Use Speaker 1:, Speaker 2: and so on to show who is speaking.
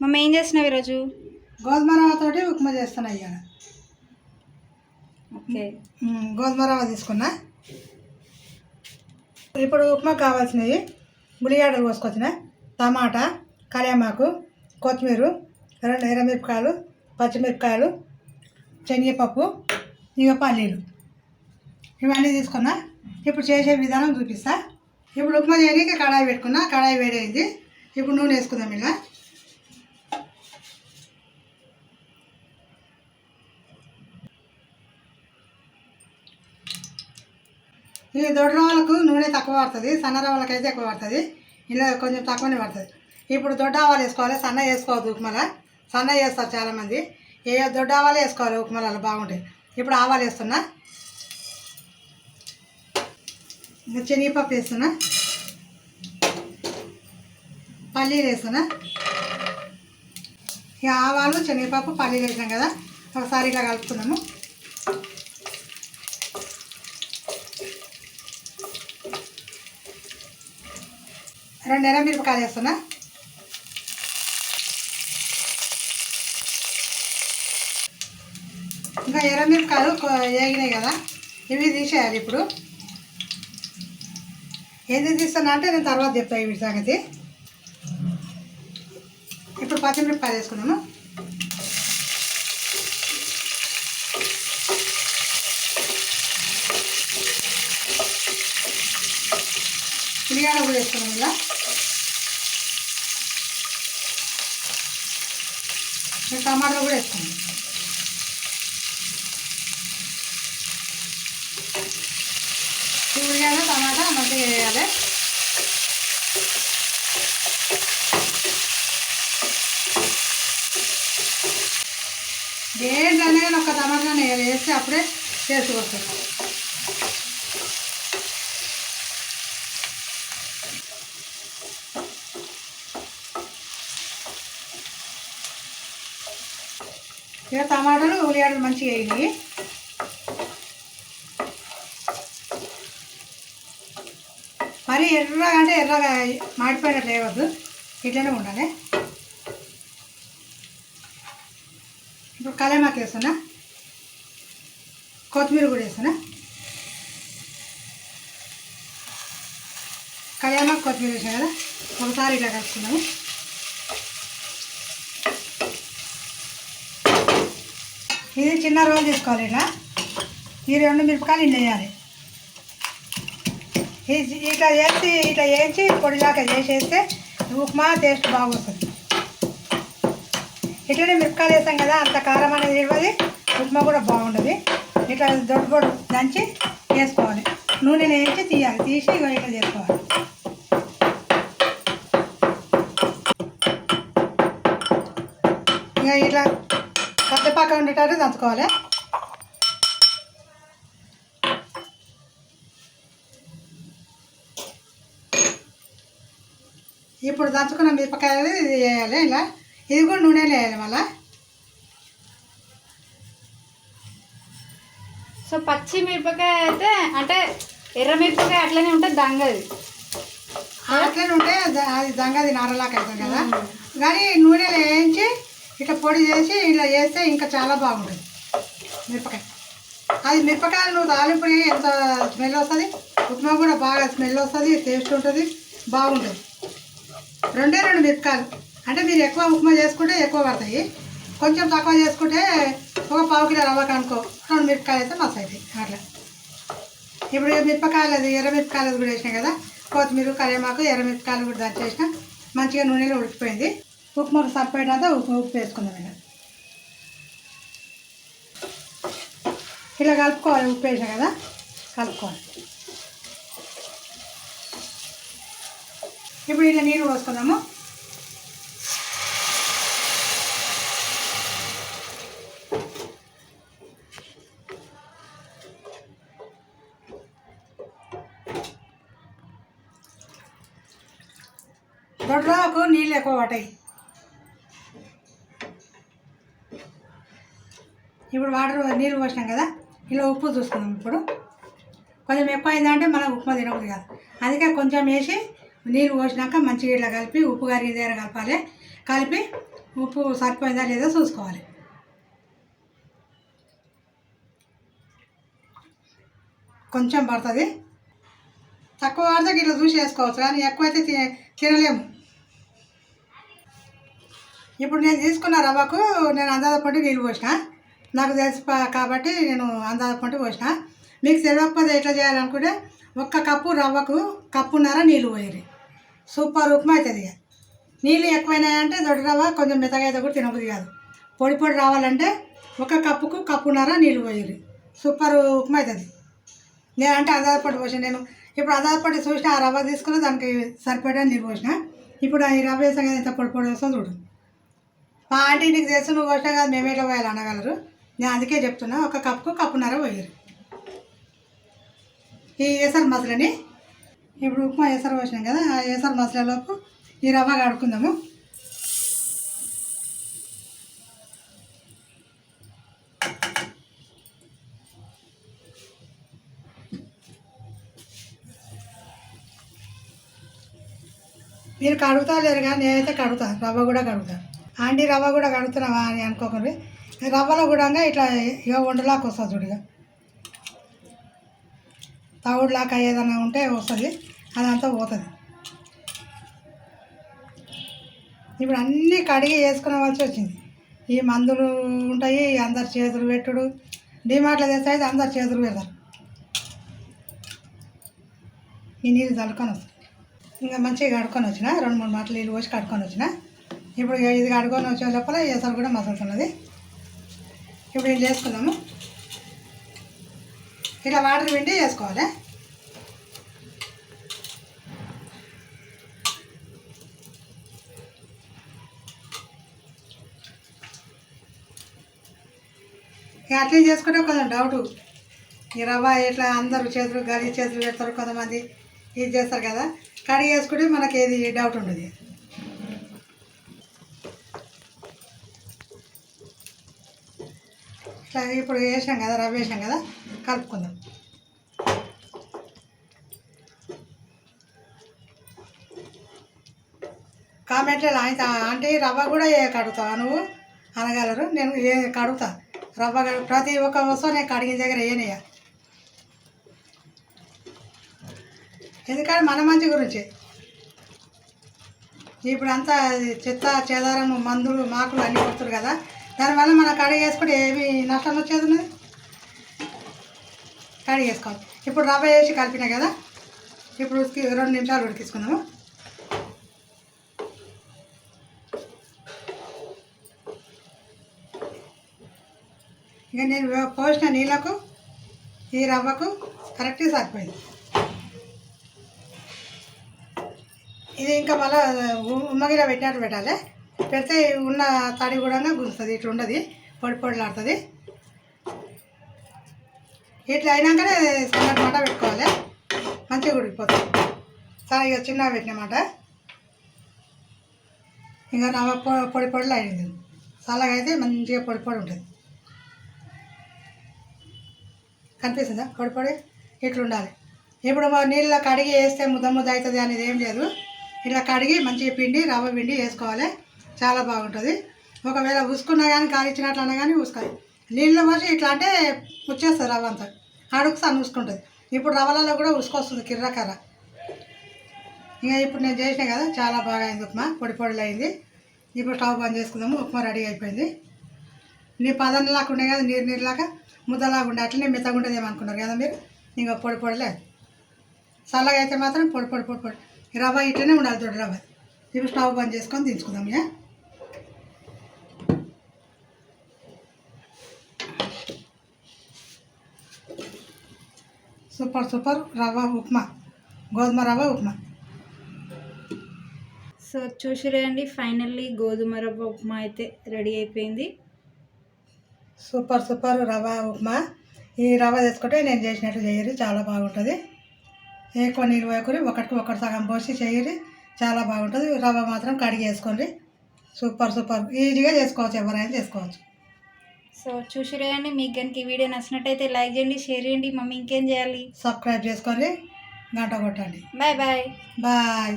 Speaker 1: మమ్మ ఏం చేస్తున్నావు ఈరోజు?
Speaker 2: గోధుమ రవ్వతోటి ఉప్మా చేస్తున్నా ఇవాళ
Speaker 1: ఓకే.
Speaker 2: గోధుమ రవ్వ తీసుకున్నా. ఇప్పుడు ఉప్మా కావాల్సినవి ఉల్లిగడ్డలు కోసుకొచ్చిన టమాటా కరివేమాకు కొత్తిమీర రెండు ఎర్రమిరపకాయలు పచ్చిమిరపకాయలు శనగపప్పు ఇక పల్లీలు. ఇవన్నీ తీసుకున్నా. ఇప్పుడు చేసే విధానం చూపిస్తా. ఇప్పుడు ఉప్మా చేయడానికి కడాయి పెట్టుకున్నా. కడాయి వేడైంది. ఇప్పుడు నూనె వేసుకుందాం ఇలా ఈ దొడ్డ వాళ్ళకు నూనె తక్కువ పడుతుంది సన్న రవ్వలకు అయితే ఎక్కువ పడుతుంది. ఇలా కొంచెం తక్కువనే పడుతుంది. ఇప్పుడు దొడ్డ ఆవాలు వేసుకోవాలి సన్న వేసుకోవద్దు ఉప్మాల. సన్న వేస్తారు చాలామంది. ఏ దొడ్డ ఆవాలు వేసుకోవాలి ఉప్మాలలో బాగుంటాయి ఇప్పుడు ఆవాలు వేస్తున్నా. శనగపప్పు వేస్తున్నా. పల్లీలు వేస్తున్నా. ఇక ఆవాలు శనగపప్పు పల్లీలు వేసాం కదా. ఒకసారి ఇలా కలుపుకున్నాము రెండు ఎర్ర మిరపకాయలు వేస్తున్నా ఇంకా ఎర్ర మిరపకాయలు వేగినాయి కదా ఇవి తీసేయాలి ఇప్పుడు. ఏది తీస్తున్నా అంటే నేను తర్వాత చెప్తాను వీటి సంగతి. ఇప్పుడు పచ్చిమిరపకాయలు వేసుకున్నాము. ఉల్లిగడ్డ కూడా వేసుకున్నాం ఇలా. ఇంకా టమాటాలు కూడా వేసుకున్నాం ఈ ఉల్లిగడ్డ టమాటా మంచిగా వేయాలి దేంట్లోనే కానీ ఒక టమాటా వేయాలి వేస్తే అప్పుడే టేస్ట్ వస్తుంది ఇక టమాటాలు ఉల్లిగడ్డలు మంచిగా వేయి మరి ఎర్రగా అంటే ఎర్రగా మాడిపోయినట్లు వేయవద్దు ఇట్లనే ఉండాలి. ఇప్పుడు కలేమాకు వేస్తున్నా కొత్తిమీర కూడా వేస్తున్నా. కళ్యామాకు కొత్తిమీర వేసాం కదా ఒకసారి ఇట్లా కలుపుకున్నాము ఇది చిన్న రోల్ తీసుకోవాలి ఇలా. ఈ రెండు మిరపకాయలు ఇన్ని వేయాలి. ఇట్లా చేసి ఇట్లా వేసి పొడిలాగా చేసేస్తే ఉప్మా టేస్ట్ బాగుంటుంది ఇట్లనే మిరపకాయలు వేసాం కదా అంత కారం అనేది ఇవ్వదు ఉప్మా కూడా బాగుంటుంది. ఇట్లా దొడ్డు పొడు దంచి వేసుకోవాలి. నూనెలో వేయించి తీయాలి తీసి ఇగో ఇట్లా చేసుకోవాలి ఇక ఇట్లా కట్టెపాక ఉండేటట్టు దంచుకోవాలి ఇప్పుడు దంచుకున్న మిరపకాయలు ఇది వేయాలి ఇలా. ఇది కూడా నూనెలో వేయాలి మళ్ళా.
Speaker 1: సో పచ్చి మిరపకాయ అయితే అంటే ఎర్ర మిరపకాయ అట్లనే ఉంటుంది దంగది.
Speaker 2: అట్లనే ఉంటే అది దంగది నారలాక అవుతుంది కదా. కానీ నూనెలో వేయించి ఇట్లా పొడి చేసి ఇలా వేస్తే ఇంకా చాలా బాగుంటుంది మిరపకాయ. అది మిరపకాయలు నువ్వు తాలింపుని ఎంత స్మెల్ వస్తుంది? ఉప్మా కూడా బాగా స్మెల్ వస్తుంది టేస్ట్ ఉంటుంది బాగుంటుంది. రెండే రెండు మిరపకాయలు అంటే మీరు ఎక్కువ ఉప్మా చేసుకుంటే ఎక్కువ పడతాయి. కొంచెం తక్కువ చేసుకుంటే ఒక పావు కిలో రవ్వ కనుకో రెండు మిరపకాయలు అయితే మస్తు అవుతాయి అట్లా. ఇప్పుడు మిరపకాయలు అది ఎర్ర మిరపకాయలు కూడా వేసినాయి కదా కొత్తిమీర కరివేమాకు ఎర్ర మిరపకాయలు కూడా దంచేసిన మంచిగా నూనెలో ఉడికిపోయింది. ఉప్మాకు సరిపోయినంత ఉప్పు ఉప్పు వేసుకుందాం ఇలా ఇలా కలుపుకోవాలి ఉప్పు వేసినా కదా కలుపుకోవాలి. ఇప్పుడు ఇలా నీరు పోసుకుందాము. దొడ్రాకు నీళ్ళు ఎక్కువ పట్టాయి ఇప్పుడు వాటర్ నీళ్ళు పోసినాం కదా ఇలా ఉప్పు చూసుకుందాం ఇప్పుడు. కొంచెం ఎక్కువ అయిందంటే మనం ఉప్మా తినకూడదు కాదు. అందుకే కొంచెం వేసి నీళ్ళు పోసినాక మంచిగా ఇట్లా కలిపి ఉప్పు కరిగి దగ్గర కలపాలి. కలిపి ఉప్పు సరిపోయిందా లేదా చూసుకోవాలి. కొంచెం పడుతుంది. తక్కువ పడితే ఇట్లా చూసి వేసుకోవచ్చు కానీ ఎక్కువైతే తి తినలేము. ఇప్పుడు నేను తీసుకున్న రవ్వకు నేను అందాజ పంటి నీళ్ళు పోసిన. నాకు తెలుసు కాబట్టి నేను అందాజ పంటి పోసిన. మీకు తెలియకపోతే ఎట్లా చేయాలనుకుంటే ఒక్క కప్పు రవ్వకు కప్పున్నర నీళ్ళు పోయి సూపర్ ఉప్మా అవుతుంది ఇక. నీళ్ళు ఎక్కువైనాయంటే దొడ్డు రవ్వ కొంచెం మెత్తగా అయితే కూడా తినబుద్ధి కాదు. పొడి పొడి రావాలంటే ఒక కప్పుకు కప్పున్నర నీళ్ళు పోయి సూపర్ ఉప్మా అవుతుంది. నేను అంటే ఆధారపడి పోసిన నేను. ఇప్పుడు ఆధారపడి చూసిన ఆ రవ్వ తీసుకుని దానికి సరిపడా నీళ్ళు పోసిన. ఇప్పుడు ఈ రవ్వ వేసాం కదా ఎంత పొడి పొడి వస్తుందో చూడు. మా ఆంటీ నీకు తెలుసు నువ్వు పోసినా కాదు మేమే పోయాలి అనగలరు. నేను అందుకే చెప్తున్నా ఒక కప్పుకు కప్పున్నర పోయారు ఈ వేసారు మసలని ఇప్పుడు ఉప్మా ఏసర్ పోసినాం కదా ఆ ఏసర్ మసాలాలోపు ఈ రవ్వ కడుక్కుందాము మీరు కడుగుతా లేరు కానీ నేనైతే కడుగుతా రవ్వ కూడా కడుగుతా. ఆంటీ రవ్వ కూడా కడుగుతున్నావా అని అనుకోకండి. రవ్వలో కూడా ఇట్లా ఇక వండలాగా వస్తుంది చూడగా తవుడులాగా ఏదైనా ఉంటే వస్తుంది. అదంతా పోతుంది. ఇప్పుడు అన్నీ కడిగి వేసుకునేవలసి వచ్చింది. ఈ మందులు ఉంటాయి అందరు చేతులు పెట్టుడు. డిమార్ట్లో చేస్తే అయితే అందరు చేతులు పెడతారు. ఈ నీళ్ళు చల్లుకొని వస్తుంది ఇంకా మంచిగా కడుక్కొని వచ్చిన రెండు మూడు మాటలు నీళ్ళు పోసి కడుక్కొని వచ్చిన. ఇప్పుడు ఇది కడుక్కొని వచ్చే లోపల ఏసరు కూడా మసులుతున్నది ఇప్పుడు ఇది చేసుకుందాము? ఇట్లా వాటర్ పిండి వేసుకోవాలి. అట్లే చేసుకుంటే కొంచెం డౌట్ ఈ రవ్వ ఇట్లా అందరూ చేతులు గడి చేతులు పెడతారు కొంతమంది. ఇది చేస్తారు కదా. కడిగి వేసుకుంటే మనకి ఏది డౌట్ ఉండదు. ఇట్లా ఇప్పుడు వేసాం కదా రవ్వ వేసాం కదా. కలుపుకుందాం. కామెంట్లో ఆయన అంటే రవ్వ కూడా ఏ కడుగుతావా నువ్వు? అనగలరు. నేను ఏ కడుగుతాను రవ్వ ప్రతి ఒక్క వస్తువు నేను కడిగిన దగ్గర వేయనయ్య. ఎందుకంటే మన మంచి గురించి. ఇప్పుడు అంతా చెత్త చేదారము మందులు మాకులు అన్నీ వస్తారు కదా. దానివల్ల మనం కడిగి వేసుకుంటే ఏమి నష్టం వచ్చేది ఉన్నది? కడిగేసుకోవాలి ఇప్పుడు రవ్వ వేసి కలిపినా కదా? ఇప్పుడు రెండు నిమిషాలు ఉడికించుకుందాము. ఇక నేను పోసిన నీళ్ళకు ఈ రవ్వకు కరెక్ట్గా సరిపోయింది. ఇది ఇంకా మళ్ళీ ఉమ్మగిలో పెట్టినట్టు పెట్టాలి. పెడితే ఉన్న తడి కూడా గుంజుతుంది ఇట్లా ఉండదు పొడి పొడిలాడుతుంది. ఇట్లా అయినాకనే సన్న మంట పెట్టుకోవాలి. మంచిగా ఉడికిపోతుంది. సరే ఇక చిన్నగా పెట్టినమాట ఇంకా నవ్వ పొ- పొడి పొడిలో అయింది చల్లగా అయితే మంచిగా పొడి పొడి ఉంటుంది. కనిపిస్తుందా? పొడి పొడి. ఇట్లా ఉండాలి ఇప్పుడు నీళ్ళ కడిగి వేస్తే ముద్ద ముద్ద అవుతుంది అనేది ఏం లేదు. ఇట్లా కడిగి మంచిగా పిండి రవ్వ పిండి వేసుకోవాలి. చాలా బాగుంటుంది. ఒకవేళ ఉసుకున్నా కానీ కాలిచ్చినట్లు అన్నా కానీ ఉసుకాలి. నీళ్ళు పోసి ఇట్లా అంటే వచ్చేస్తుంది రవ్వ అంతా. అడుగు ఉసుకుంటుంది. ఇప్పుడు రవ్వలలో కూడా ఉసుకొస్తుంది కిర్రకర్ర ఇంకా ఇప్పుడు నేను చేసిన కదా చాలా బాగా అయింది ఉప్మా. పొడి పొడిలో అయింది. ఇప్పుడు స్టవ్ బంద్ చేసుకుందాము. ఉప్మా రెడీ అయిపోయింది. నీ పదనలాగా ఉండే కదా నీరు నీరులాగా ముద్దలాగా ఉండే అట్లనే మెత్తగా ఉండదు ఏమనుకున్నారు కదా మీరు? ఇంకా పొడి పొడిలే. చల్లగా అయితే మాత్రం పొడి పొడి పొడి పొడి. రవ్వ ఇట్లనే ఉండాలి దొడ్డు రవ్వ. ఇప్పుడు స్టవ్ బంద్ చేసుకొని దించుకుందాం ఏ సూపర్ సూపర్ రవ్వ ఉప్మా. గోధుమ రవ్వ ఉప్మా.
Speaker 1: సో చూసిరండి ఫైనల్లీ గోధుమ రవ్వ ఉప్మా అయితే రెడీ అయిపోయింది.
Speaker 2: సూపర్ సూపర్ రవ్వ ఉప్మా. ఈ రవ్వ తీసుకుంటే నేను చేసినట్టు చేయరు చాలా బాగుంటుంది. ఎక్కువ నీళ్ళు వేసుకొని ఒకటికి ఒకటి సగం పోసి చేయరు చాలా బాగుంటుంది. రవ్వ మాత్రం కడిగి వేసుకోండి. Super super. ఈజీగా చేసుకోవచ్చు ఎవరైనా చేసుకోవచ్చు.
Speaker 1: సో చూసిరండి మీకు కనుక ఈ వీడియో నచ్చినట్టయితే లైక్ చేయండి షేర్ చేయండి. మమ్మీ ఇంకేం చేయాలి?
Speaker 2: సబ్స్క్రైబ్ చేసుకోండి గంట కొట్టండి.
Speaker 1: Bye bye.
Speaker 2: బాయ్.